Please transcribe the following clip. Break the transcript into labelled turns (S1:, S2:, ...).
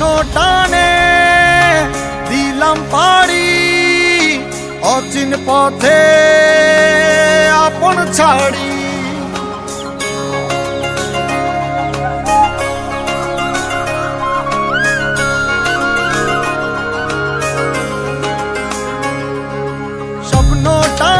S1: শূন্য টানে দিলাম পাড়ি অচিন পথে আপন ছাড়ি। স্বপ্ন টানে